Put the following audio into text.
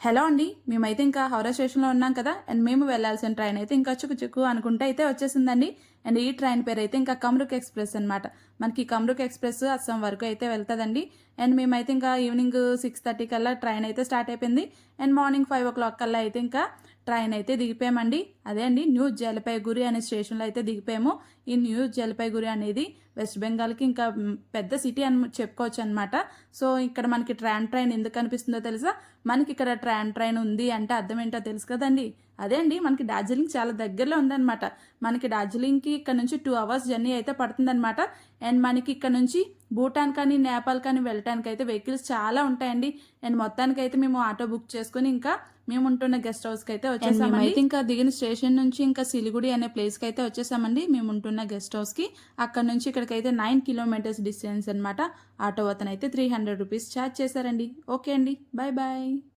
Hello అండి మేమైతే ఇంకా హౌరా స్టేషన్లో ఉన్నాం కదా అండ్ మేము వెళ్ళాల్సిన ట్రైన్ అయితే ఇంకా చుక్కు చుక్కు అనుకుంటే అయితే వచ్చేసిందండి. అండ్ ఈ ట్రైన్ పేరు అయితే ఇంకా కమ్రుక్ ఎక్స్ప్రెస్ అనమాట మనకి కమ్రుక్ ఎక్స్ప్రెస్ అస్సాం వరకు అయితే వెళ్తుందండి. అండ్ మేమైతే ఇంకా ఈవినింగ్ సిక్స్ థర్టీ కల్లా ట్రైన్ అయితే స్టార్ట్ అయిపోయింది. And morning five o'clock కల్లా అయితే ఇంకా ట్రైన్ అయితే దిగిపోయామండి. అదే అండి న్యూ జలపైగురి అనే స్టేషన్లో అయితే దిగిపోయాము. ఈ న్యూ జలపైగురి అనేది వెస్ట్ బెంగాల్కి ఇంకా పెద్ద సిటీ అని చెప్పుకోవచ్చు అనమాట సో ఇక్కడ మనకి ట్రాన్ ట్రైన్ ఎందుకు కనిపిస్తుందో తెలుసా? మనకి ఇక్కడ ట్రాన్ ట్రైన్ ఉంది అంటే అర్థం ఏంటో తెలుసు కదండి. అదే అండి మనకి డార్జిలింగ్ చాలా దగ్గరలో ఉందన్నమాట. మనకి డార్జిలింగ్కి ఇక్కడ నుంచి టూ అవర్స్ జర్నీ అయితే పడుతుందన్నమాట. అండ్ మనకి ఇక్కడ నుంచి భూటాన్ కానీ నేపాల్ కానీ వెళ్ళటానికి అయితే వెహికల్స్ చాలా ఉంటాయండి. అండ్ మొత్తానికి అయితే మేము ఆటో బుక్ చేసుకుని ఇంకా మేము ఉంటున్న గెస్ట్ హౌస్కి అయితే వచ్చేసామండి. అయితే ఇంకా దిగిన స్టేషన్ నుంచి ఇంకా సిలిగుడి అనే ప్లేస్కి అయితే వచ్చేసామండి. మేము ఉంటున్న గెస్ట్ హౌస్కి అక్కడ నుంచి ఇక్కడికైతే నైన్ కిలోమీటర్స్ డిస్టెన్స్ అనమాట ఆటో అతను అయితే త్రీ హండ్రెడ్ రూపీస్ ఛార్జ్ చేశారండి. ఓకే అండి బాయ్ బాయ్